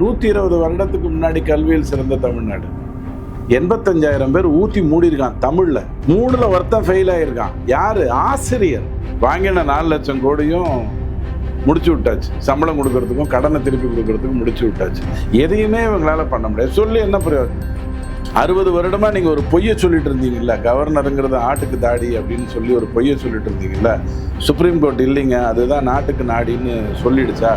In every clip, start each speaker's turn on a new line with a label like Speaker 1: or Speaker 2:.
Speaker 1: நூற்றி இருபது வருடத்துக்கு முன்னாடி கல்வியில் சிறந்த தமிழ்நாடு. எண்பத்தஞ்சாயிரம் பேர் ஊத்தி மூடியிருக்கான் தமிழ்ல. மூணுல ஒருத்தன் ஃபெயில் ஆயிருக்கான். யாரு? ஆசிரியர். வாங்கின நாலு லட்சம் கோடியும் முடிச்சு விட்டாச்சு. சம்பளம் கொடுக்கறதுக்கும் கடனை திருப்பி கொடுக்கறதுக்கும் முடிச்சு விட்டாச்சு. எதையுமே இவங்களால பண்ண முடியாது. சொல்லி என்ன பிரயோஜனம் அறுபது வருடமா நீங்க ஒரு பொய்யை சொல்லிட்டு இருந்தீங்கல்ல? கவர்னருங்கிறது ஆட்டுக்கு தாடி அப்படின்னு சொல்லி ஒரு பொய்யை சொல்லிட்டு இருந்தீங்கல்ல? சுப்ரீம் கோர்ட் இல்லைங்க. அதுதான் நாட்டுக்கு நாடின்னு சொல்லிடுச்சா?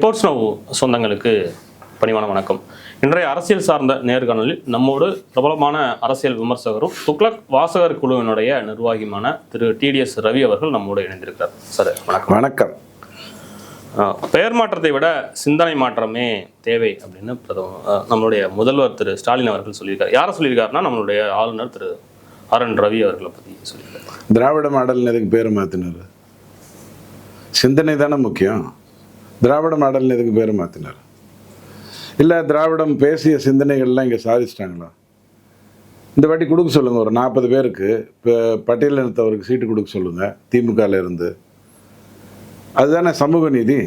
Speaker 2: ரிப்போர்ட்ஸ் நவ் சொந்தங்களுக்கு பணிவான வணக்கம். இன்றைய அரசியல் சார்ந்த நேர்காணலில் நம்மோடு பிரபலமான அரசியல் விமர்சகரும் துக்ளக் வாசகர் குழுவினுடைய நிர்வாகியுமான திரு டிடிஎஸ் ரவி அவர்கள் நம்மோடு இணைந்திருக்கிறார். சார் வணக்கம்.
Speaker 1: வணக்கம்.
Speaker 2: பெயர் மாற்றத்தை விட சிந்தனை மாற்றமே தேவை அப்படின்னு பிரதம நம்மளுடைய முதல்வர் திரு ஸ்டாலின் அவர்கள் சொல்லியிருக்காரு. யாரை சொல்லியிருக்காருன்னா நம்மளுடைய ஆளுநர் திரு ஆர் என் ரவி அவர்களை பற்றி சொல்லியிருக்காரு.
Speaker 1: திராவிட மாடல்னு எதுக்கு பேர் மாற்றினார் சிந்தனை தானே முக்கியம். திராவிட மாடல்னு எதுக்கு பேர் மாற்றினார் இல்லை திராவிடம் பேசிய சிந்தனைகள்லாம் இங்கே சாதிச்சிட்டாங்களா? இந்த வாட்டி கொடுக்க சொல்லுங்கள் ஒரு நாற்பது பேருக்கு இப்போ பட்டியலினத்தவருக்கு சீட்டு கொடுக்க சொல்லுங்கள் திமுகல இருந்து. அதுதானே சமூக நீதி?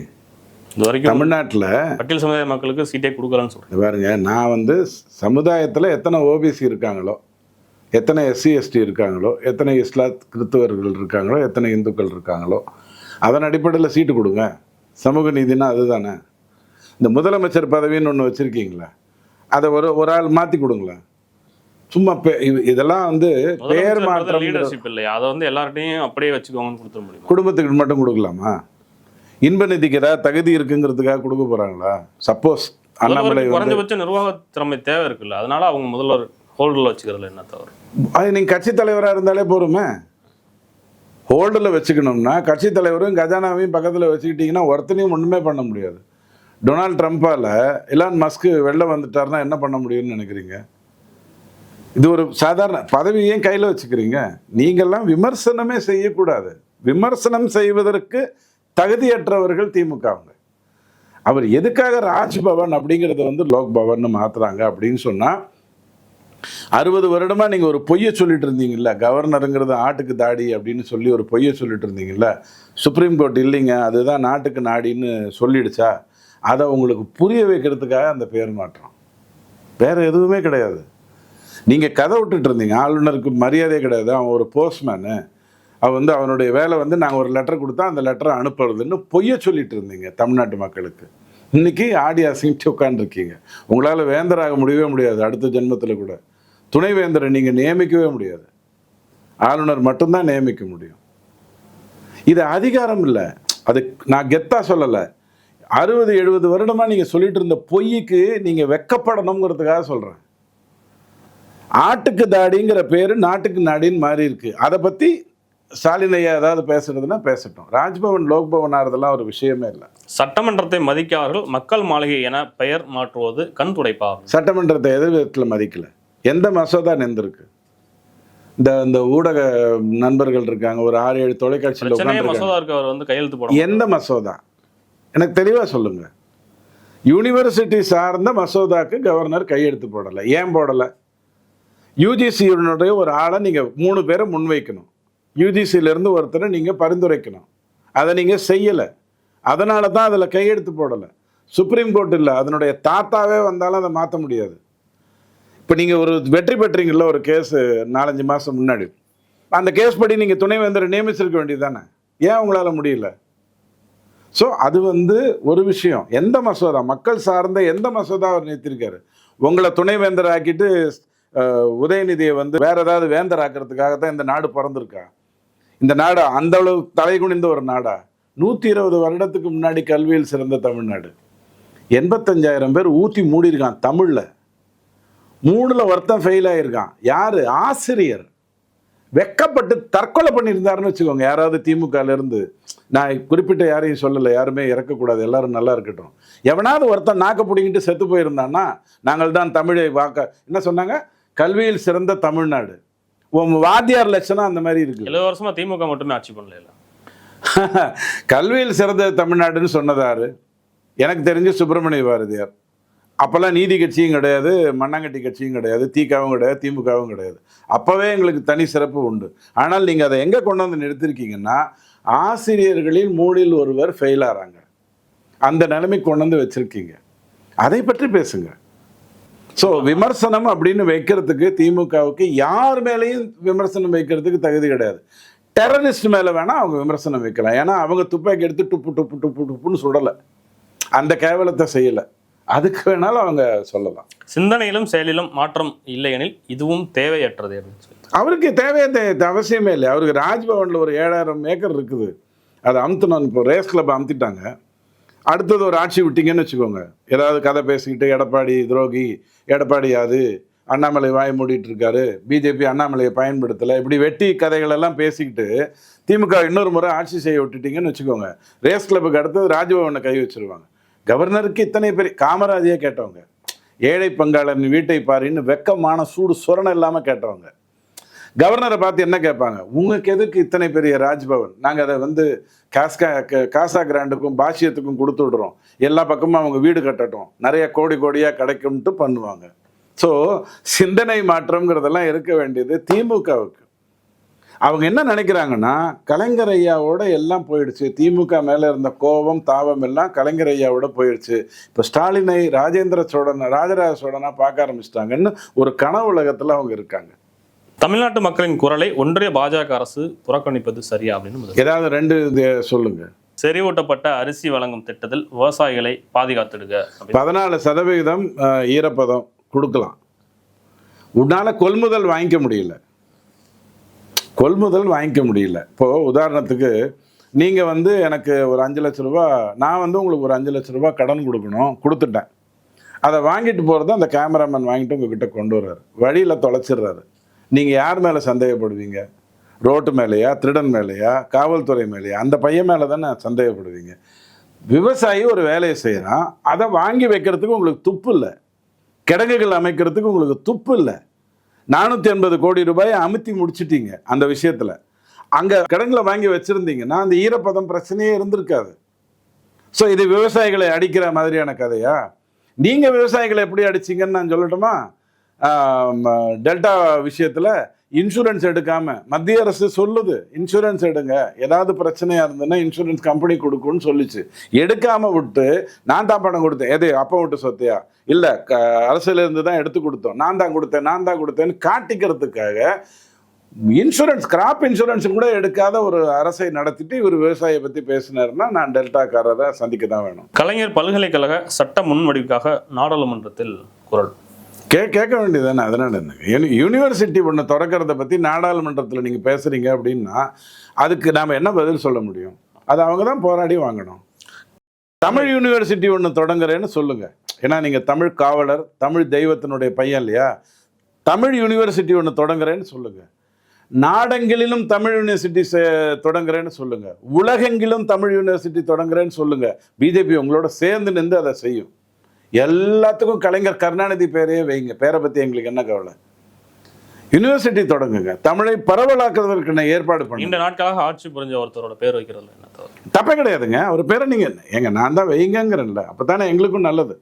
Speaker 2: இது வரைக்கும்
Speaker 1: தமிழ்நாட்டில்
Speaker 2: பட்டியல் சமுதாய மக்களுக்கு சீட்டே கொடுக்கலன்னு
Speaker 1: இங்க பாருங்க நான் வந்து சமுதாயத்தில் எத்தனை ஓபிசி இருக்காங்களோ எத்தனை எஸ்சி எஸ்டி இருக்காங்களோ எத்தனை இஸ்லாத் கிறிஸ்தவர்கள் இருக்காங்களோ எத்தனை இந்துக்கள் இருக்காங்களோ அதன் அடிப்படையில் சீட்டு கொடுங்க. சமூக நீதினா அதுதானே? இந்த முதலமைச்சர் பதவின்னு ஒன்று வச்சுருக்கீங்களா அதை ஒரு ஒரு ஆள் மாற்றி கொடுங்களேன். சும்மா இதெல்லாம் வந்து பெயர் மாற்றம்
Speaker 2: லீடர்ஷிப் இல்லையா? அதை வந்து எல்லார்ட்டையும் அப்படியே வச்சுக்கோங்கன்னு கொடுத்துட முடியுமா?
Speaker 1: குடும்பத்துக்கு மட்டும் கொடுக்கலாமா? இன்ப நிதிக்கு ஏதாவது தகுதி இருக்குங்கிறதுக்காக கொடுக்க போகிறாங்களா சப்போஸ் அண்ணாமலை
Speaker 2: குறைஞ்சபட்ச நிர்வாக திறமை தேவை இருக்குல்ல அதனால அவங்க முதல்வர் ஹோல்டில் வச்சுக்கிறதுல என்ன தவறு?
Speaker 1: அது நீங்கள் கட்சி தலைவராக இருந்தாலே போருமே ஹோல்டில் வச்சுக்கணும்னா கட்சி தலைவரும் கஜானாவையும் பக்கத்தில் வச்சுக்கிட்டிங்கன்னா ஒருத்தனையும் ஒன்றுமே பண்ண முடியாது. டொனால்ட் ட்ரம்ப்பால் இலான் மஸ்க்கு வெளில வந்துட்டார்னா என்ன பண்ண முடியும்னு நினைக்கிறீங்க? இது ஒரு சாதாரண பதவியையும் கையில் வச்சுக்கிறீங்க? நீங்கள்லாம் விமர்சனமே செய்யக்கூடாது. விமர்சனம் செய்வதற்கு தகுதியற்றவர்கள் திமுகவுங்க அவர் எதுக்காக ராஜ்பவன் அப்படிங்கிறத வந்து லோக் பவன் மாத்துறாங்க அப்படின்னு சொன்னால் அறுபது வருடமாக நீங்கள் ஒரு பொய்யை சொல்லிட்டு இருந்தீங்கல்ல கவர்னருங்கிறது ஆட்டுக்கு தாடி அப்படின்னு சொல்லி ஒரு பொய்யை சொல்லிட்டு இருந்தீங்கல்ல சுப்ரீம் கோர்ட் இல்லைங்க அதுதான் நாட்டுக்கு நாடின்னு சொல்லிடுச்சா? அதை உங்களுக்கு புரிய வைக்கிறதுக்காக அந்த பேர் மாற்றம் வேறு எதுவுமே கிடையாது. நீங்கள் கதை விட்டுட்டு இருந்தீங்க ஆளுநருக்கு மரியாதை கிடையாது. அவன் ஒரு போஸ்ட்மேனு அவன் வந்து அவனுடைய வேலை வந்து நாங்கள் ஒரு லெட்டர் கொடுத்தா அந்த லெட்டரை அனுப்புறதுன்னு பொய்ய சொல்லிட்டு இருந்தீங்க தமிழ்நாட்டு மக்களுக்கு. இன்னைக்கு ஆடி அசிங்கிட்டு உட்காந்துருக்கீங்க உங்களால் வேந்தராக முடியவே முடியாது அடுத்த ஜென்மத்தில் கூட. துணைவேந்தரை நீங்கள் நியமிக்கவே முடியாது. ஆளுநர் மட்டும்தான் நியமிக்க முடியும். இது அதிகாரம் இல்லை. அது நான் கெத்தா சொல்லலை. அறுபது எழுபது வருடமாக நீங்கள் சொல்லிட்டு இருந்த பொய்க்கு நீங்கள் வெக்கப்படணுங்கிறதுக்காக சொல்கிறேன் ஆட்டுக்கு தாடிங்கிற பேர் நாட்டுக்கு நாடின்னு மாறி இருக்கு. அதை பற்றி ஸ்டாலின் ஐயா ஏதாவது பேசுறதுன்னா பேசட்டும். ராஜ்பவன் லோக்பவன் ஆகிறதெல்லாம் ஒரு விஷயமே இல்லை.
Speaker 2: சட்டமன்றத்தை மதிக்காதவர்கள் மக்கள் மாளிகை என பெயர் மாற்றுவது கண் துடைப்பாகும்
Speaker 1: சட்டமன்றத்தை எது விதத்தில் மதிக்கல. எந்த மசோதா நின்றுருக்கு? இந்த இந்த ஊடக நண்பர்கள் இருக்காங்க ஒரு ஆறு ஏழு தொலைக்காட்சியில்
Speaker 2: வந்து கையெழுத்து போட
Speaker 1: எந்த மசோதா? எனக்கு தெளிவாக சொல்லுங்க. யூனிவர்சிட்டி சார்ந்த மசோதாக்கு கவர்னர் கையெழுத்து போடலை. ஏன் போடலை? யூஜிசியினுடைய ஒரு ஆளை நீங்கள் மூணு பேரை முன்வைக்கணும். யூஜிசியிலேருந்து ஒருத்தரை நீங்கள் பரிந்துரைக்கணும். அதை நீங்கள் செய்யலை. அதனால தான் அதில் கையெழுத்து போடலை. சுப்ரீம் கோர்ட் இல்லை. அதனுடைய தாத்தாவே வந்தாலும் அதை மாற்ற முடியாது. இப்போ நீங்கள் ஒரு வெற்றி பெற்றீங்கள ஒரு கேஸு நாலஞ்சு மாதம் முன்னாடி. அந்த கேஸ் படி நீங்கள் துணைவேந்தரை நியமிச்சிருக்க வேண்டியது தானே ஏன் உங்களால் முடியல? ஸோ அது வந்து ஒரு விஷயம். எந்த மசோதா? மக்கள் சார்ந்த எந்த மசோதா அவர் நிறுத்திருக்காரு? உங்களை துணைவேந்தர் ஆக்கிட்டு உதயநிதியை வந்து வேற ஏதாவது வேந்தர் ஆக்கிறதுக்காக தான் இந்த நாடு பிறந்திருக்கா? இந்த நாடு அந்த அளவு தலைகுனிந்த ஒரு நாடா? நூற்றி இருபது வருடத்துக்கு முன்னாடி கல்வியில் சிறந்த தமிழ்நாடு. எண்பத்தஞ்சாயிரம் பேர் ஊற்றி மூடியிருக்கான் தமிழில். மூணில் ஒருத்தன் ஃபெயில் ஆயிருக்கான். யாரு? ஆசிரியர். வெக்கப்பட்டு தற்கொலை பண்ணியிருந்தாருன்னு வச்சுக்கோங்க. யாராவது திமுகல இருந்து நான் குறிப்பிட்ட யாரையும் சொல்லலை யாருமே இறக்கக்கூடாது எல்லாரும் நல்லா இருக்கட்டும். எவனாவது ஒருத்தன் நாக்க பிடிங்கிட்டு செத்து போயிருந்தான்னா நாங்கள் தான் தமிழை வாக்க என்ன சொன்னாங்க? கல்வியில் சிறந்த தமிழ்நாடு. உன் வாத்தியார் லட்சணம் அந்த மாதிரி இருக்கு.
Speaker 2: எழுபது வருஷமா திமுக மட்டுமே ஆட்சி பண்ணல
Speaker 1: கல்வியில் சிறந்த தமிழ்நாடுன்னு சொன்னதாரு எனக்கு தெரிஞ்சு சுப்பிரமணிய பாரதியார். அப்போல்லாம் நீதி கட்சியும் கிடையாது மண்ணாங்கட்டி கட்சியும் கிடையாது தீக்காவும் கிடையாது திமுகவும் கிடையாது. அப்போவே எங்களுக்கு தனி சிறப்பு உண்டு. ஆனால் நீங்கள் அதை எங்கே கொண்டு வந்து நிறுத்திருக்கீங்கன்னா ஆசிரியர்களில் மூணில் ஒருவர் ஃபெயில் ஆகிறாங்க அந்த நிலைமை கொண்டு வந்து வச்சுருக்கீங்க. அதை பற்றி பேசுங்க. ஸோ விமர்சனம் அப்படின்னு வைக்கிறதுக்கு திமுகவுக்கு யார் மேலேயும் விமர்சனம் வைக்கிறதுக்கு தகுதி கிடையாது. டெரரிஸ்ட் மேலே வேணால் அவங்க விமர்சனம் வைக்கலாம். ஏன்னா அவங்க துப்பாக்கி எடுத்து டுப்பு டுப்பு டுப்பு டுப்புன்னு சுடலை. அந்த கேவலத்தை செய்யலை. அதுக்கு வேணாலும் அவங்க சொல்லலாம்.
Speaker 2: சிந்தனையிலும் செயலிலும் மாற்றம் இல்லையெனில் இதுவும் தேவையற்றது அப்படின்னு சொல்லி
Speaker 1: அவருக்கு தேவையான அவசியமே இல்லை. அவருக்கு ராஜ்பவனில் ஒரு ஏழாயிரம் ஏக்கர் இருக்குது. அதை அமுத்தணும் இப்போ ரேஸ் கிளப் அமுத்திட்டாங்க. அடுத்தது ஒரு ஆட்சி விட்டீங்கன்னு வச்சுக்கோங்க. ஏதாவது கதை பேசிக்கிட்டு எடப்பாடி துரோகி எடப்பாடி அது அண்ணாமலை வாய் மூடிட்டு இருக்காரு பிஜேபி அண்ணாமலையை பயன்படுத்தலை இப்படி வெட்டி கதைகள் எல்லாம் பேசிக்கிட்டு திமுக இன்னொரு முறை ஆட்சி செய்ய விட்டுட்டீங்கன்னு வச்சுக்கோங்க. ரேஸ் கிளப்புக்கு அடுத்தது ராஜ்பவனை கை வச்சிருவாங்க. கவர்னருக்கு இத்தனை பேர் காமராஜையே கேட்டவங்க. ஏழை பங்காளன் வீட்டை பாருன்னு வெக்கமான சூடு சுரணம் இல்லாமல் கேட்டவங்க. கவர்னரை பார்த்து என்ன கேட்பாங்க? உங்களுக்கு எதுக்கு இத்தனை பெரிய ராஜ்பவன்? நாங்கள் அதை வந்து காஸ்கா க- காசா கிராண்டுக்கும் பாஷ்யத்துக்கும் கொடுத்து விடுறோம். எல்லா பக்கமும் அவங்க வீடு கட்டட்டும். நிறைய கோடி கோடியாக கிடைக்கும்ட்டு பண்ணுவாங்க. ஸோ சிந்தனை மாற்றம்ங்கிறதெல்லாம் இருக்க வேண்டியது திமுகவுக்கு அவங்க என்ன நினைக்கிறாங்கன்னா கலைஞர் ஐயாவோட எல்லாம் போயிடுச்சு. திமுக மேலே இருந்த கோபம் தாபம் எல்லாம் கலைஞர் ஐயாவோட போயிடுச்சு. இப்போ ஸ்டாலினை ராஜேந்திர சோழன் ராஜராஜ சோழனா பார்க்க ஆரம்பிச்சிட்டாங்கன்னு ஒரு கனவு உலகத்தில் அவங்க இருக்காங்க.
Speaker 2: தமிழ்நாட்டு மக்களின் குரலை ஒன்றிய பாஜக அரசு புறக்கணிப்பது சரியா அப்படின்னு
Speaker 1: ஏதாவது ரெண்டு சொல்லுங்க.
Speaker 2: செறிவூட்டப்பட்ட அரிசி வழங்கும் திட்டத்தில் விவசாயிகளை பாதுகாத்திடுக அப்படின்னு.
Speaker 1: பதினாலு சதவிகிதம் ஈரப்பதம் கொடுக்கலாம். உன்னால கொள்முதல் வாங்கிக்க முடியல. கொள்முதல் வாங்கிக்க முடியல. இப்போ உதாரணத்துக்கு நீங்கள் வந்து எனக்கு ஒரு அஞ்சு லட்ச ரூபா நான் வந்து உங்களுக்கு ஒரு அஞ்சு லட்ச ரூபா கடன் கொடுக்கணும் கொடுத்துட்டேன். அதை வாங்கிட்டு போகிறது அந்த கேமராமேன் வாங்கிட்டு உங்ககிட்ட கொண்டு வர்றாரு. வழியில் தொலைச்சிடுறாரு. நீங்கள் யார் மேலே சந்தேகப்படுவீங்க? ரோட்டு மேலேயா திருடன் மேலேயா காவல்துறை மேலேயா? அந்த பையன் மேலே தானே சந்தேகப்படுவீங்க. விவசாயி ஒரு வேலையை செய்கிறான் அதை வாங்கி வைக்கிறதுக்கு உங்களுக்கு துப்பு இல்லை. கிடங்குகள் அமைக்கிறதுக்கு உங்களுக்கு துப்பு இல்லை. நானூற்றி எண்பது கோடி ரூபாயை அமுத்தி முடிச்சிட்டீங்க அந்த விஷயத்தில். அங்கே கடன்களை வாங்கி வச்சுருந்தீங்கன்னா அந்த ஈரப்பதம் பிரச்சனையே இருந்திருக்காது. ஸோ இது விவசாயிகளை அடிக்கிற மாதிரியான கதையா? நீங்கள் விவசாயிகளை எப்படி அடிச்சீங்கன்னு நான் சொல்லட்டுமா? டெல்டா விஷயத்தில் இன்சூரன்ஸ் எடுக்காம மத்திய அரசு சொல்லுது இன்சூரன்ஸ் எடுங்க. ஏதாவது பிரச்சனையா இருந்ததுன்னா இன்சூரன்ஸ் கம்பெனி கொடுக்கும்னு சொல்லிச்சு. எடுக்காம விட்டு நான் தான் பணம் கொடுத்தேன். எது அப்போ விட்டு சொத்தையா? இல்லை க அரசுல இருந்து தான் எடுத்து கொடுத்தோம். நான் தான் கொடுத்தேன் நான் தான் கொடுத்தேன்னு காட்டிக்கிறதுக்காக இன்சூரன்ஸ் கிராப் இன்சூரன்ஸ் கூட எடுக்காத ஒரு அரசை நடத்திட்டு இவர் விவசாயியை பற்றி பேசினார்னா நான் டெல்டாக்காரரை சந்திக்க தான் வேணும்.
Speaker 2: கலைஞர் பல்கலைக்கழக சட்ட முன்வடிவுக்காக நாடாளுமன்றத்தில் குரல்.
Speaker 1: கே கேட்க வேண்டியது தானே அதனால என்ன? யூனிவர்சிட்டி ஒன்று திறக்கிறத பற்றி நாடாளுமன்றத்தில் நீங்கள் பேசுகிறீங்க அப்படின்னா அதுக்கு நாம் என்ன பதில் சொல்ல முடியும்? அது அவங்க தான் போராடி வாங்கணும். தமிழ் யூனிவர்சிட்டி ஒன்று தொடங்குறேன்னு சொல்லுங்கள் ஏன்னா நீங்கள் தமிழ் காவலர் தமிழ் தெய்வத்தினுடைய பையன் இல்லையா? தமிழ் யூனிவர்சிட்டி ஒன்று தொடங்குறேன்னு சொல்லுங்கள் நாடெங்கிலும் தமிழ் யூனிவர்சிட்டி தொடங்குறேன்னு சொல்லுங்கள் உலகெங்கிலும் தமிழ் யூனிவர்சிட்டி தொடங்குறேன்னு சொல்லுங்கள் பிஜேபி உங்களோட சேர்ந்து நின்று அதை செய்யும். எல்லாத்துக்கும் கலைஞர் கருணாநிதி பேரையே வைங்க. பேரை பற்றி எங்களுக்கு என்ன கவலை? யூனிவர்சிட்டி தொடங்குங்க. தமிழை பரவலாக்குவதற்கான ஏற்பாடு பண்ணுங்க.
Speaker 2: நீண்ட நாட்களாக ஆட்சி புரிஞ்ச ஒருத்தரோட பேர் வைக்கிறதுல என்ன தவறு?
Speaker 1: தப்பே கிடையாதுங்க. அவர் பேரை நீங்கள் ஏங்க நான் தான் வைங்கங்கிறேன்ல. அப்போ தானே எங்களுக்கும் நல்லது.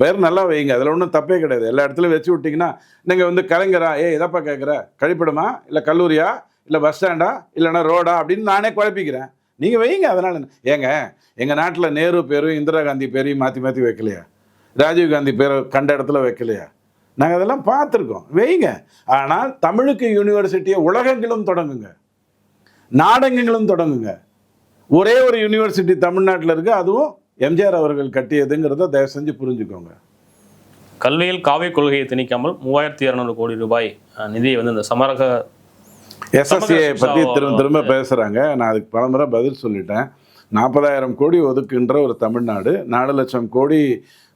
Speaker 1: பேர் நல்லா வைங்க. அதில் ஒன்றும் தப்பே கிடையாது. எல்லா இடத்துலையும் வச்சு விட்டிங்கன்னா நீங்கள் வந்து கலைஞரா? ஏ இதப்பா கேட்குற கழிப்பிடமா? இல்லை கல்லூரியா? இல்லை பஸ் ஸ்டாண்டா இல்லைன்னா ரோடா அப்படின்னு நானே குழப்பிக்கிறேன். நீங்கள் வைங்க அதனால் ஏங்க எங்கள் நாட்டில் நேரு பேரும் இந்திரா காந்தி பேரையும் மாற்றி மாற்றி வைக்கலையா? ராஜீவ் காந்தி பேரை கண்ட இடத்துல வைக்கலையா? நாங்கள் அதெல்லாம் பார்த்துருக்கோம். வைங்க. ஆனால் தமிழுக்கு யூனிவர்சிட்டியை உலகெங்கிலும் தொடங்குங்க. நாடெங்கிலும் தொடங்குங்க. ஒரே ஒரு யூனிவர்சிட்டி தமிழ்நாட்டில் இருக்கு. அதுவும் எம்ஜிஆர் அவர்கள் கட்டியதுங்கிறத தயவு செஞ்சு புரிஞ்சுக்கோங்க.
Speaker 2: கல்வியில் காவிய கொள்கையை திணிக்காமல் மூவாயிரத்தி இரநூறு கோடி ரூபாய் நிதியை வந்து இந்த சமரக
Speaker 1: எஸ்எஸ்சியை பற்றி திரும்ப திரும்ப பேசுகிறாங்க நான் அதுக்கு பலமுறை பதில் சொல்லிட்டேன். நாற்பதாயிரம் கோடி ஒதுக்குன்ற ஒரு தமிழ்நாடு நாலு லட்சம் கோடி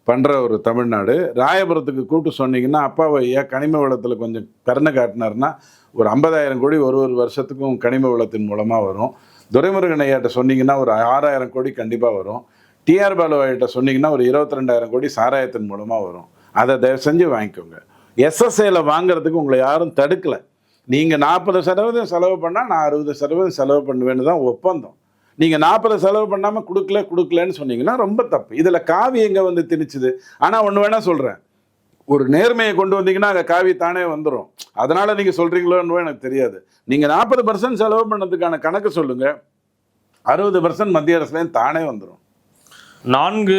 Speaker 1: பண்ணுற ஒரு தமிழ்நாடு. ராயபுரத்துக்கு கூப்பிட்டு சொன்னீங்கன்னா அப்பாவை ஏன் கனிம வளத்தில் கொஞ்சம் கருணை காட்டினாருன்னா ஒரு ஐம்பதாயிரம் கோடி ஒரு ஒரு வருஷத்துக்கும் கனிம வளத்தின் மூலமாக வரும். துரைமுருகன் ஐயாட்ட சொன்னீங்கன்னா ஒரு ஆறாயிரம் கோடி கண்டிப்பாக வரும். டிஆர் பாலு ஐயாட்ட சொன்னீங்கன்னா ஒரு இருபத்தி ரெண்டாயிரம் கோடி சாராயத்தின் மூலமாக வரும். அதை தயவு செஞ்சு வாங்கிக்கோங்க எஸ்எஸ்ஏல வாங்குறதுக்கு உங்களை யாரும் தடுக்கலை. நீங்கள் நாற்பது சதவீதம் செலவு பண்ணால் நான் அறுபது சதவீதம் செலவு பண்ணுவேன்னு தான் ஒப்பந்தம். நீங்கள் நாற்பது செலவு பண்ணாமல் கொடுக்கல கொடுக்கலன்னு சொன்னீங்கன்னா ரொம்ப தப்பு. இதில் காவி எங்கே வந்து திணிச்சுது? ஆனால் ஒன்று வேணால் சொல்கிறேன் ஒரு நேர்மையை கொண்டு வந்தீங்கன்னா அங்கே காவி தானே வந்துடும் அதனால் நீங்கள் சொல்கிறீங்களோன்னு எனக்கு தெரியாது. நீங்கள் நாற்பது பர்சன்ட் செலவு பண்ணதுக்கான கணக்கு சொல்லுங்கள் அறுபது பர்சன்ட் மத்திய அரசுலேயும் தானே வந்துடும்
Speaker 2: நான்கு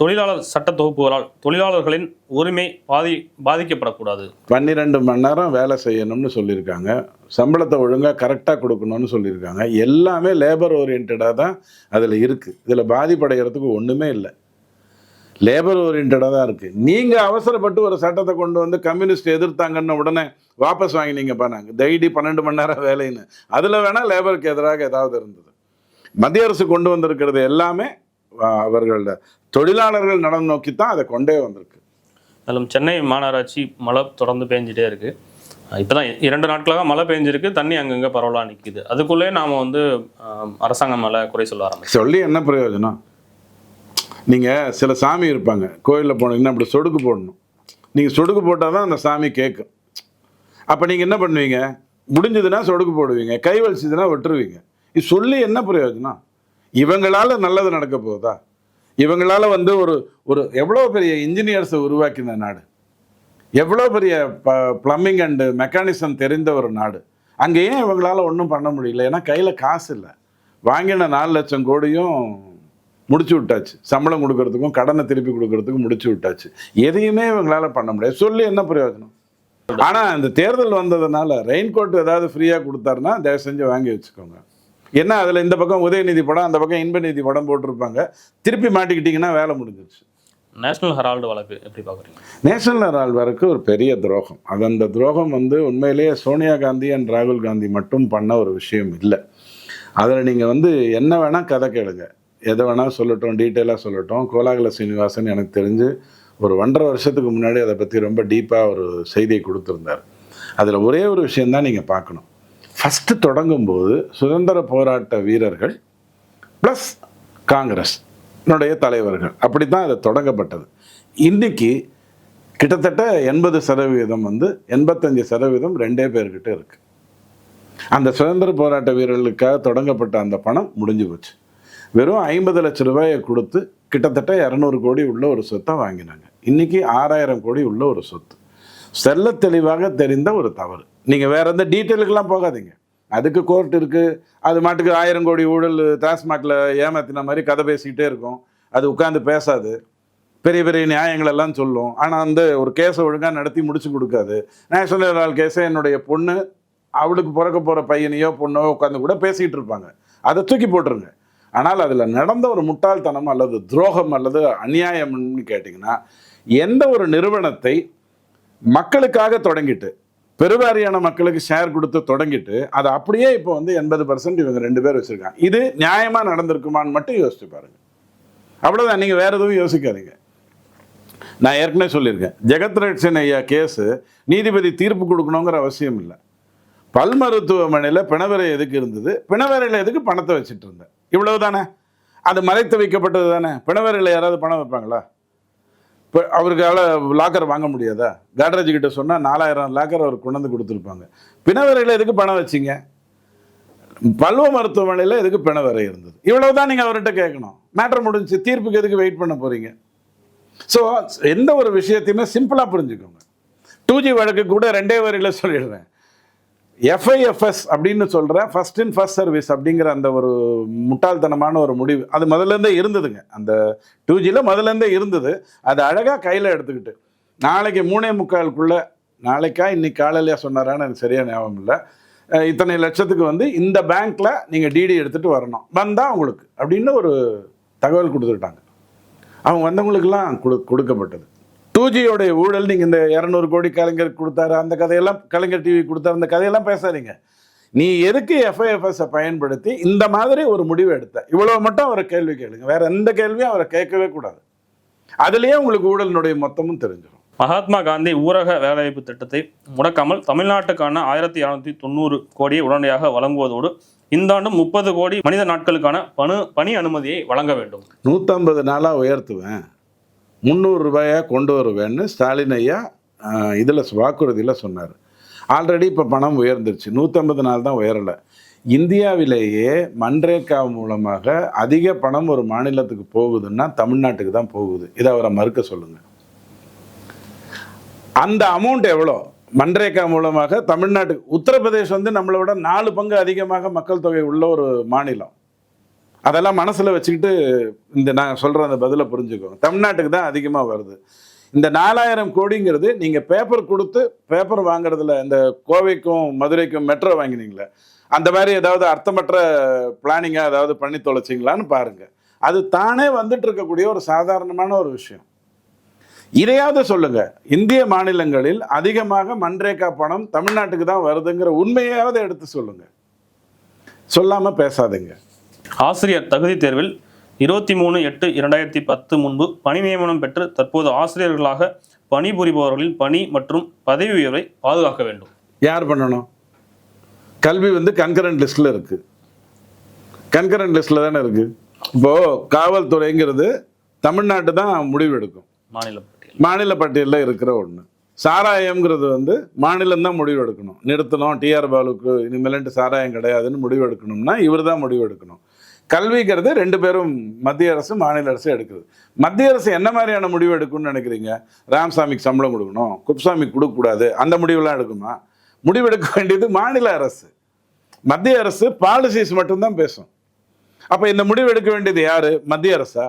Speaker 2: தொழிலாளர் சட்ட தொகுப்புகளால் தொழிலாளர்களின் உரிமை பாதி பாதிக்கப்படக்கூடாது.
Speaker 1: பன்னிரெண்டு மணி நேரம் வேலை செய்யணும்னு சொல்லியிருக்காங்க. சம்பளத்தை ஒழுங்காக கரெக்டாக கொடுக்கணும்னு சொல்லியிருக்காங்க. எல்லாமே லேபர் ஓரியன்டாக தான் அதில் இருக்குது இதில் பாதிப்படைகிறதுக்கு ஒன்றுமே இல்லை. லேபர் ஓரியன்டாக தான் இருக்குது நீங்கள் அவசரப்பட்டு ஒரு சட்டத்தை கொண்டு வந்து கம்யூனிஸ்ட் எதிர்த்தாங்கன்னு உடனே வாபஸ் வாங்கினீங்கப்பா பண்ணாங்க தைடி பன்னெண்டு மணி நேரம் வேலைன்னு. அதில் வேணால் லேபருக்கு எதிராக ஏதாவது இருந்தது. மத்திய அரசு கொண்டு வந்திருக்கிறது எல்லாமே அஹ், அவர்களோட தொழிலாளர்கள் நலம் நோக்கி தான் அதை கொண்டே வந்திருக்கு.
Speaker 2: மேலும் சென்னை மாநகராட்சி மழை தொடர்ந்து பெஞ்சிட்டே இருக்கு. அஹ் இப்பதான் இரண்டு நாட்களாக மழை பெஞ்சிருக்கு தண்ணி அங்கங்க பரவலா நிக்குது. அதுக்குள்ளே நாம வந்து அரசாங்கம் மேல குறை சொல்ல ஆரம்பிச்சோம்
Speaker 1: சொல்லி என்ன பிரயோஜனம்? நீங்கள் சில சாமி இருப்பாங்க கோயிலில் போனீங்கன்னா அப்படி சொடுக்கு போடணும். நீங்கள் சொடுக்கு போட்டால் தான் அந்த சாமி கேட்கும் அப்போ நீங்கள் என்ன பண்ணுவீங்க? முடிஞ்சதுன்னா சொடுக்கு போடுவீங்க கை வலிச்சதுன்னா விட்டுருவீங்க. இது சொல்லி என்ன பிரயோஜனம்? இவங்களால நல்லது நடக்க போகுதா? இவங்களால வந்து ஒரு ஒரு எவ்வளோ பெரிய இன்ஜினியர்ஸை உருவாக்கின நாடு? எவ்வளோ பெரிய ப ப்ளம்பிங் அண்டு மெக்கானிசம் தெரிந்த ஒரு நாடு? அங்கே ஏன் இவங்களால ஒன்றும் பண்ண முடியல? ஏன்னா கையில் காசு இல்லை. வாங்கின நாலு லட்சம் கோடியும் முடிச்சு விட்டாச்சு. சம்பளம் கொடுக்கறதுக்கும் கடனை திருப்பி கொடுக்கறதுக்கும் முடிச்சு விட்டாச்சு. எதையுமே இவங்களால பண்ண முடியாது. சொல்லி என்ன பிரயோஜனம்? ஆனால் இந்த தேர்தல் வந்ததுனால ரெயின் கோட் ஏதாவது ஃப்ரீயாக கொடுத்தாருன்னா தயவு செஞ்சு வாங்கி வச்சுக்கோங்க. என்ன அதில் இந்த பக்கம் உதயநிதி படம் அந்த பக்கம் இன்பநிதி படம் போட்டிருப்பாங்க. திருப்பி மாட்டிக்கிட்டிங்கன்னா வேலை முடிஞ்சிருச்சு.
Speaker 2: நேஷனல் ஹெரால்டு வழக்கு எப்படி பாக்குறீங்க
Speaker 1: நேஷனல் ஹெரால்டுக்கு ஒரு பெரிய துரோகம். அது அந்த துரோகம் வந்து உண்மையிலேயே சோனியா காந்தி அண்ட் ராகுல் காந்தி மட்டும் பண்ண ஒரு விஷயம் இல்லை. அதில் நீங்கள் வந்து என்ன வேணால் கதை கேளுங்க. எதை வேணால் சொல்லட்டும் டீட்டெயிலாக சொல்லட்டும். கோலாகல சீனிவாசன் எனக்கு தெரிஞ்சு ஒரு ஒன்றரை வருஷத்துக்கு முன்னாடி அதை பற்றி ரொம்ப டீப்பாக ஒரு செய்தியை கொடுத்துருந்தார். அதில் ஒரே ஒரு விஷயந்தான் நீங்கள் பார்க்கணும். ஃபஸ்ட்டு தொடங்கும்போது சுதந்திர போராட்ட வீரர்கள் ப்ளஸ் காங்கிரஸ் தலைவர்கள். அப்படி தான் அது தொடங்கப்பட்டது. இன்னைக்கு கிட்டத்தட்ட எண்பது சதவீதம் வந்து எண்பத்தஞ்சு சதவீதம் ரெண்டே பேர்கிட்ட இருக்கு. அந்த சுதந்திர போராட்ட வீரர்களுக்காக தொடங்கப்பட்ட அந்த பணம் முடிஞ்சு போச்சு. வெறும் ஐம்பது லட்ச ரூபாயை கொடுத்து கிட்டத்தட்ட இரநூறு கோடி உள்ள ஒரு சொத்தை வாங்கினாங்க. இன்னைக்கு ஆறாயிரம் கோடி உள்ள ஒரு சொத்து. செல்ல தெளிவாக தெரிந்த ஒரு தவறு. நீங்கள் வேற எந்த டீட்டெயிலுக்கெல்லாம் போகாதீங்க. அதுக்கு கோர்ட் இருக்குது அது மாட்டுக்கு ஆயிரம் கோடி ஊழல் டாஸ்மாகில் ஏமாத்தின மாதிரி கதை பேசிக்கிட்டே இருக்கும். அது உட்காந்து பேசாது. பெரிய பெரிய நியாயங்கள் எல்லாம் சொல்லும். ஆனால் வந்து ஒரு கேஸை ஒழுங்காக நடத்தி முடிச்சு கொடுக்காது. நேஷனல் லால் கேஸை என்னுடைய பொண்ணு அவளுக்கு பிறக்க போகிற பையனையோ பொண்ணோ உட்காந்து கூட பேசிக்கிட்டு இருப்பாங்க. அதை தூக்கி போட்டுருங்க. ஆனால் அதில் நடந்த ஒரு முட்டாள்தனம் அல்லது துரோகம் அல்லது அநியாயம்னு கேட்டிங்கன்னா எந்த ஒரு நிறுவனத்தை மக்களுக்காக தொடங்கிட்டு பெருவாரியான மக்களுக்கு ஷேர் கொடுத்து தொடங்கிட்டு அதை அப்படியே இப்போ வந்து எண்பது பர்சன்ட் இவங்க ரெண்டு பேர் வச்சுருக்காங்க. இது நியாயமாக நடந்திருக்குமான்னு மட்டும் யோசிச்சு பாருங்க. அவ்வளோதான் நீங்கள் வேறு எதுவும் யோசிக்காதீங்க. நான் ஏற்கனவே சொல்லியிருக்கேன். ஜெகத் ரட்சன் ஐயா கேஸு நீதிபதி தீர்ப்பு கொடுக்கணுங்கிற அவசியம் இல்லை. பல் மருத்துவமனையில் பிணவரை எதுக்கு இருந்தது? பிணவரையில் எதுக்கு பணத்தை வச்சுட்டு இருந்தேன்? இவ்வளவு தானே அது மறைத்து வைக்கப்பட்டது தானே பிணவரையில் யாராவது பணம் வைப்பாங்களா? இப்போ அவருக்கால லாக்கர் வாங்க முடியாதா? காட்ரேஜ் கிட்ட சொன்னால் நாலாயிரம் லாக்கர் அவர் கொண்டு வந்து கொடுத்துருப்பாங்க. பிணவரையில் எதுக்கு பணம் வச்சிங்க? பல்வ மருத்துவமனையில் எதுக்கு பிணவரை இருந்தது? இவ்வளவு தான் நீங்கள் அவர்கிட்ட கேட்கணும். மேட்டர் முடிஞ்சு தீர்ப்புக்கு எதுக்கு வெயிட் பண்ண போகிறீங்க ஸோ எந்த ஒரு விஷயத்தையுமே சிம்பிளாக புரிஞ்சுக்கோங்க. டூ ஜி வழக்கு கூட ரெண்டே வரியில் சொல்லிடுறேன். எஃப்ஐஎஃப்எஸ் அப்படின்னு சொல்கிற ஃபர்ஸ்ட் இன் ஃபஸ்ட் சர்வீஸ் அப்படிங்கிற அந்த ஒரு முட்டாள்தனமான ஒரு முடிவு. அது முதல்லேருந்தே இருந்ததுங்க. அந்த டூ ஜியில் முதல்லேருந்தே இருந்தது. அது அழகாக கையில் எடுத்துக்கிட்டு நாளைக்கு மூணே முக்காலுக்குள்ளே நாளைக்கா இன்னைக்கு காலையிலையா சொன்னாரான்னு எனக்கு சரியாக ஞாபகம் இல்லை. இத்தனை லட்சத்துக்கு வந்து இந்த பேங்க்கில் நீங்கள் டிடி எடுத்துகிட்டு வரணும். வந்தால் உங்களுக்கு அப்படின்னு ஒரு தகவல் கொடுத்துட்டாங்க. அவங்க வந்தவங்களுக்கெல்லாம் கொடு கொடுக்கப்பட்டது. டூ ஜியோடைய ஊழல் நீங்கள் இந்த இரநூறு கோடி கலைஞருக்கு கொடுத்தாரு அந்த கதையெல்லாம் கலைஞர் டிவி கொடுத்தாரு அந்த கதையெல்லாம் பேசாதீங்க. நீ எதுக்கு எஃப்ஐஎஃப்எஸை பயன்படுத்தி இந்த மாதிரி ஒரு முடிவு எடுத்த? இவ்வளோ மட்டும் அவரை கேள்வி கேளுங்க. வேற எந்த கேள்வியும் அவரை கேட்கவே கூடாது. அதுலேயே உங்களுக்கு ஊழலினுடைய மொத்தமும் தெரிஞ்சிடும்
Speaker 2: மகாத்மா காந்தி ஊரக வேலைவாய்ப்பு திட்டத்தை முடக்காமல் தமிழ்நாட்டுக்கான ஆயிரத்தி இரநூத்தி தொண்ணூறு கோடியை உடனடியாக வழங்குவதோடு இந்த ஆண்டும் முப்பது கோடி மனித நாட்களுக்கான பணு பணி அனுமதியை வழங்க வேண்டும்.
Speaker 1: நூற்றம்பது நாளாக உயர்த்துவேன். முந்நூறு ரூபாயா கொண்டு வருவேன்னு ஸ்டாலின் ஐயா இதில் வாக்குறுதியில் சொன்னார். ஆல்ரெடி இப்போ பணம் உயர்ந்துருச்சு. நூற்றம்பது நாள் தான் உயரலை. இந்தியாவிலேயே மன்ரேகா மூலமாக அதிக பணம் ஒரு மாநிலத்துக்கு போகுதுன்னா தமிழ்நாட்டுக்கு தான் போகுது. இதை அவரை மறுக்க சொல்லுங்கள் அந்த அமௌண்ட் எவ்வளோ? மன்ரேகா மூலமாக தமிழ்நாட்டுக்கு உத்தரப்பிரதேஷ் வந்து நம்மளை விட நாலு பங்கு அதிகமாக மக்கள் தொகை உள்ள ஒரு மாநிலம். அதெல்லாம் மனசில் வச்சுக்கிட்டு இந்த நான் சொல்கிற அந்த பதிலை புரிஞ்சுக்கோங்க. தமிழ்நாட்டுக்கு தான் அதிகமாக வருது. இந்த நாலாயிரம் கோடிங்கிறது நீங்கள் பேப்பர் கொடுத்து பேப்பர் வாங்குறதுல இந்த கோவைக்கும் மதுரைக்கும் மெட்ரோ வாங்கினீங்களே அந்த மாதிரி ஏதாவது அர்த்தமற்ற பிளானிங்காக ஏதாவது பண்ணி தொலைச்சிங்களான்னு பாருங்கள் அது தானே வந்துட்டு இருக்கக்கூடிய ஒரு சாதாரணமான ஒரு விஷயம். இதையாவது சொல்லுங்க. இந்திய மாநிலங்களில் அதிகமாக மன்ரேகா பணம் தமிழ்நாட்டுக்கு தான் வருதுங்கிற உண்மையாவது எடுத்து சொல்லுங்க. சொல்லாம பேசாதுங்க.
Speaker 2: ஆசிரியர் தகுதி தேர்வில் இருபத்தி மூணு எட்டு இரண்டாயிரத்தி பத்து முன்பு பணி நியமனம் பெற்று தற்போது ஆசிரியர்களாக பணிபுரிபவர்களின் பணி மற்றும் பதவி உயர்வை பாதுகாக்க வேண்டும்.
Speaker 1: யார் பண்ணணும்? கல்வி வந்து கன்கரண்ட் லிஸ்ட்ல இருக்கு. கன்கரண்ட் லிஸ்ட்ல தானே இருக்கு. இப்போ காவல்துறைங்கிறது தமிழ்நாட்டு தான் முடிவு எடுக்கும்.
Speaker 2: மாநில
Speaker 1: மாநில பட்டியலில் இருக்கிற ஒன்று சாராயம்ங்கிறது வந்து மாநிலம் தான் முடிவு எடுக்கணும். நிறுத்தணும். டிஆர் பாலுக்கு இனிமேலன்ட்டு சாராயம் கிடையாதுன்னு முடிவு எடுக்கணும்னா இவர் தான் முடிவு எடுக்கணும். கல்விங்கிறது ரெண்டு பேரும் மத்திய அரசு மாநில அரசு எடுக்குது. மத்திய அரசு என்ன மாதிரியான முடிவு எடுக்கும்னு நினைக்கிறீங்க? ராமசாமிக்கு சம்பளம் கொடுக்கணும் குப்சாமிக்கு கொடுக்கக்கூடாது அந்த முடிவுலாம் எடுக்குமா? முடிவெடுக்க வேண்டியது மாநில அரசு. மத்திய அரசு பாலிசிஸ் மட்டும்தான் பேசும். அப்போ இந்த முடிவு எடுக்க வேண்டியது யாரு? மத்திய அரசா?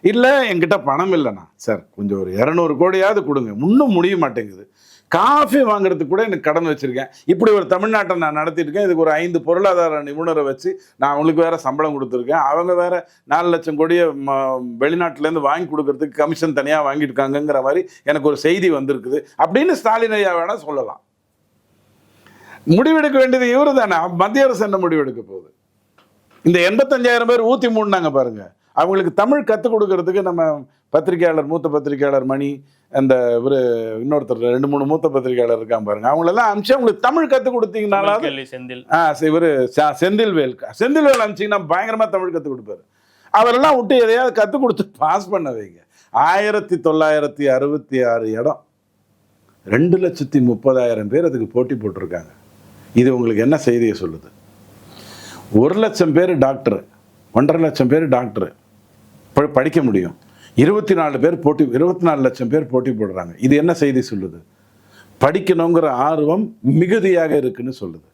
Speaker 1: இல்லை என்கிட்ட பணம் இல்லைண்ணா. சார் கொஞ்சம் ஒரு இரநூறு கோடியாவது கொடுங்க. இன்னும் முடிய மாட்டேங்குது. காஃபி வாங்குறதுக்கு கூட எனக்கு கடன் வச்சிருக்கேன். இப்படி ஒரு தமிழ்நாட்டை நான் நடத்திட்டு இருக்கேன் இதுக்கு ஒரு ஐந்து பொருளாதார நிபுணரை வச்சு நான் அவங்களுக்கு வேற சம்பளம் கொடுத்துருக்கேன். அவங்க வேற நாலு லட்சம் கோடியை ம- வாங்கி கொடுக்கறதுக்கு கமிஷன் தனியாக வாங்கியிருக்காங்கங்கிற மாதிரி எனக்கு ஒரு செய்தி வந்திருக்குது. அப்படின்னு ஸ்டாலின் ஐயா வேணால் சொல்லலாம். முடிவெடுக்க வேண்டியது இவரு தானே மத்திய அரசு என்ன முடிவெடுக்க போகுது? இந்த எண்பத்தஞ்சாயிரம் பேர் ஊற்றி மூணுனாங்க பாருங்கள் அவங்களுக்கு தமிழ் கற்றுக் கொடுக்கறதுக்கு நம்ம பத்திரிகையாளர் மூத்த பத்திரிகையாளர் மணி அந்த இவரு இன்னொருத்தர் ரெண்டு மூணு மூத்த பத்திரிகையாளர் இருக்காங்க பாருங்க. அவங்களெல்லாம் அனுப்பிச்சு அவங்களுக்கு தமிழ் கற்றுக் கொடுத்தீங்கனாலாவது
Speaker 2: கேள்வி செந்தில்.
Speaker 1: ஆ இவரு செந்தில்வேல். செந்தில்வேல் அனுப்பிச்சிங்கன்னா பயங்கரமா தமிழ் கற்றுக் கொடுப்பாரு. அவரெல்லாம் விட்டு எதையாவது கற்றுக் கொடுத்து பாஸ் பண்ண வைங்க. ஆயிரத்தி தொள்ளாயிரத்தி அறுபத்தி ஆறு இடம். ரெண்டு லட்சத்தி முப்பதாயிரம் பேர் அதுக்கு போட்டி போட்டிருக்காங்க. இது உங்களுக்கு என்ன செய்தியை சொல்லுது? ஒரு லட்சம் பேர் டாக்டர். ஒன்றரை லட்சம் பேர் டாக்டர். படிக்க முடியும். இருபத்தி நாலு பேர் போட்டி இருபத்தி நாலு லட்சம் பேர் போட்டி போடுறாங்க. இது என்ன செய்தி சொல்லுது? படிக்கணுங்கிற ஆர்வம் மிகுதியாக இருக்குன்னு சொல்லுது.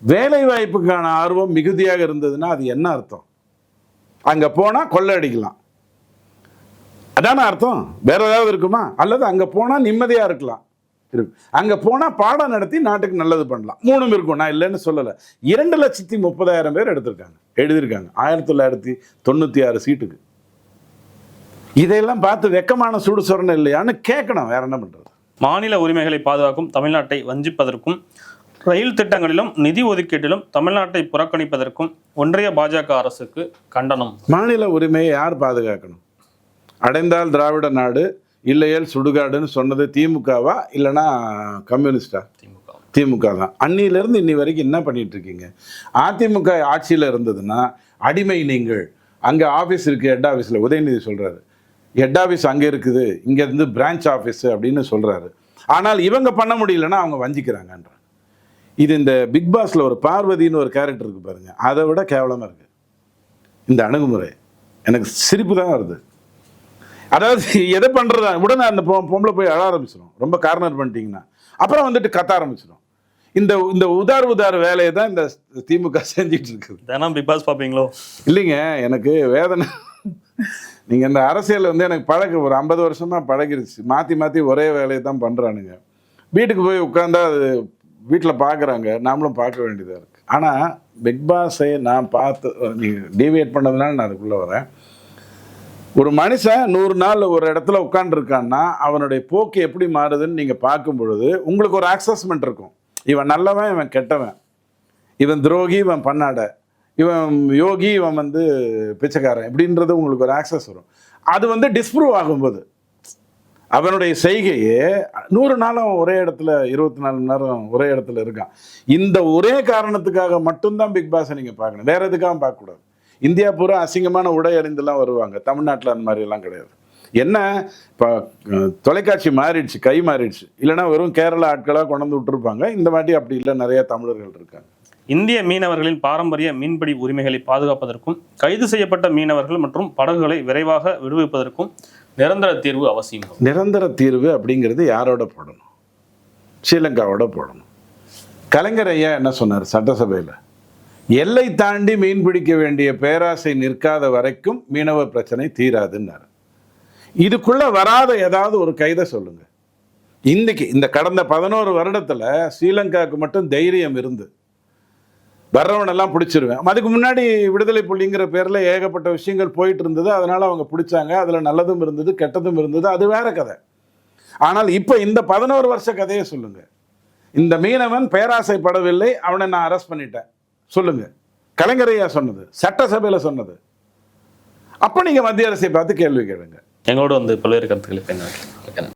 Speaker 1: வேலை வாய்ப்புக்கான ஆர்வம் மிகுதியாக இருந்ததுன்னா அது என்ன அர்த்தம்? அங்கே போனால் கொள்ளை அடிக்கலாம் அதான அர்த்தம்? வேற ஏதாவது இருக்குமா? அல்லது அங்கே போனால் நிம்மதியாக இருக்கலாம். இருக்கு. போனால் பாடம் நடத்தி நாட்டுக்கு நல்லது பண்ணலாம். மூணும் இருக்கும். நான் இல்லைன்னு சொல்லலை. இரண்டு லட்சத்தி முப்பதாயிரம் பேர் எடுத்திருக்காங்க. எழுதியிருக்காங்க. ஆயிரத்தி தொள்ளாயிரத்தி தொண்ணூற்றி ஆறு சீட்டுக்கு. இதையெல்லாம் பார்த்து வெக்கமான சூடு சொரணம் இல்லையான்னு கேட்கணும். வேற என்ன பண்றது?
Speaker 2: மாநில உரிமைகளை பாதுகாக்கும் தமிழ்நாட்டை வஞ்சிப்பதற்கும் ரயில் திட்டங்களிலும் நிதி ஒதுக்கீட்டிலும் தமிழ்நாட்டை புறக்கணிப்பதற்கும் ஒன்றிய பாஜக அரசுக்கு கண்டனம்.
Speaker 1: மாநில உரிமையை யார் பாதுகாக்கணும்? அடைந்தால் திராவிட நாடு இல்லையேல் சுடுகாடுன்னு சொன்னது திமுகவா இல்லைன்னா கம்யூனிஸ்டா?
Speaker 2: திமுக.
Speaker 1: திமுக தான். அன்னியிலேருந்து இன்னி வரைக்கும் என்ன பண்ணிட்டு இருக்கீங்க அதிமுக ஆட்சியில் இருந்ததுன்னா அடிமை நீங்கள். அங்கே ஆஃபீஸ் இருக்குது ஹெட் ஆஃபீஸில் உதயநிதி சொல்கிறாரு ஹெட் ஆஃபீஸ் அங்கே இருக்குது இங்கே இருந்து பிரான்ச் ஆஃபீஸ் அப்படின்னு சொல்கிறாரு ஆனால் இவங்க பண்ண முடியலன்னா அவங்க வஞ்சிக்கிறாங்கன்றாங்க இது இந்த பிக் பாஸ்ல ஒரு பார்வதின்னு ஒரு கேரக்டர் இருக்கு பாருங்க. அதை விட கேவலமாக இருக்கு. இந்த அணுகுமுறை. எனக்கு சிரிப்பு தான் வருது. அதாவது எதை பண்ணுறதா உடனே அந்த பொம்பளை போய் அழ ஆரம்பிச்சிடும் ரொம்ப கார்னர் பண்ணிட்டீங்கன்னா. அப்புறம் வந்துட்டு கத்த ஆரம்பிச்சிடும் இந்த இந்த உதார் உதார் வேலையை தான் இந்த திமுக செஞ்சிட்டு இருக்குது.
Speaker 2: தினம் பிக் பாஸ் பார்ப்பீங்களோ?
Speaker 1: இல்லைங்க எனக்கு வேதனை. நீங்கள் இந்த அரசியல் வந்து எனக்கு பழக ஒரு ஐம்பது வருஷமா பழகிருச்சு. மாற்றி மாற்றி ஒரே வேலையை தான் பண்ணுறானுங்க வீட்டுக்கு போய் உட்காந்தா அது வீட்டில் பார்க்குறாங்க நாமளும் பார்க்க வேண்டியதாக இருக்குது ஆனால் பிக் பாஸை நான் பார்த்து நீங்கள் டிவியேட் பண்ணதுனால நான் அதுக்குள்ளே வரேன். ஒரு மனுஷன் நூறு நாள் ஒரு இடத்துல உட்காந்துருக்கான்னா அவனுடைய போக்கு எப்படி மாறுதுன்னு நீங்கள் பார்க்கும் பொழுது உங்களுக்கு ஒரு அக்சஸ்மெண்ட் இருக்கும். இவன் நல்லவன் இவன் கெட்டவன். இவன் துரோகி இவன் பண்ணாட. இவன் யோகி இவன் வந்து பிச்சைக்காரன் இப்படின்றது உங்களுக்கு ஒரு ஆக்சஸ் வரும். அது வந்து டிஸ்ப்ரூவ் ஆகும்போது அவனுடைய செய்கையே நூறு நாளும் ஒரே இடத்துல இருபத்தி நாலு மணி நேரம் ஒரே இடத்துல இருக்கான். இந்த ஒரே காரணத்துக்காக மட்டும்தான் பிக் பாஸை நீங்கள் பார்க்கணும். வேற எதுக்காகவும் பார்க்கக்கூடாது. இந்தியா பூரா அசிங்கமான உடை அணிந்துலாம் வருவாங்க. தமிழ்நாட்டில் அந்த மாதிரிலாம் கிடையாது. என்ன? இப்போ தொலைக்காட்சி மாறிடுச்சு கை மாறிடுச்சு. இல்லைன்னா வெறும் கேரளா ஆட்களாக கொண்டு வந்து விட்டுருப்பாங்க. இந்த வாட்டி அப்படி இல்லை. நிறைய தமிழர்கள் இருக்காங்க.
Speaker 2: இந்திய மீனவர்களின் பாரம்பரிய மீன்பிடி உரிமைகளை பாதுகாப்பதற்கும் கைது செய்யப்பட்ட மீனவர்கள் மற்றும் படகுகளை விரைவாக விடுவிப்பதற்கும் நிரந்தர தீர்வு அவசியம்.
Speaker 1: நிரந்தர தீர்வு அப்படிங்கிறது யாரோட போடணும்? ஸ்ரீலங்காவோட போடணும். கலைஞர் ஐயா என்ன சொன்னார் சட்டசபையில்? எல்லை தாண்டி மீன் பிடிக்க வேண்டிய பேராசை நிற்காத வரைக்கும் மீனவ பிரச்சனை தீராதுன்னார். இதுக்குள்ளே வராத ஏதாவது ஒரு கைதை சொல்லுங்கள் இன்றைக்கி இந்த கடந்த பதினோரு வருடத்தில் ஸ்ரீலங்காவுக்கு மட்டும் தைரியம் இருந்து வர்றவனெல்லாம் பிடிச்சிருவேன். அதுக்கு முன்னாடி விடுதலை புள்ளிங்கிற பேரில் ஏகப்பட்ட விஷயங்கள் போயிட்டு இருந்தது அதனால் அவங்க பிடிச்சாங்க. அதில் நல்லதும் இருந்தது கெட்டதும் இருந்தது. அது வேற கதை. ஆனால் இப்போ இந்த பதினோரு வருஷ கதையை சொல்லுங்கள் இந்த மீனவன் பேராசைப்படவில்லை. அவனை நான் அரெஸ்ட் பண்ணிட்டேன். சொல்லுங்கள் கலைஞரையா சொன்னது? சட்டசபையில் சொன்னது? அப்போ நீங்கள் மத்திய அரசை பார்த்து கேள்வி கேளுங்க.
Speaker 2: எங்களோட வந்து பல்வேறு கருத்துக்களை பயன்படுத்தி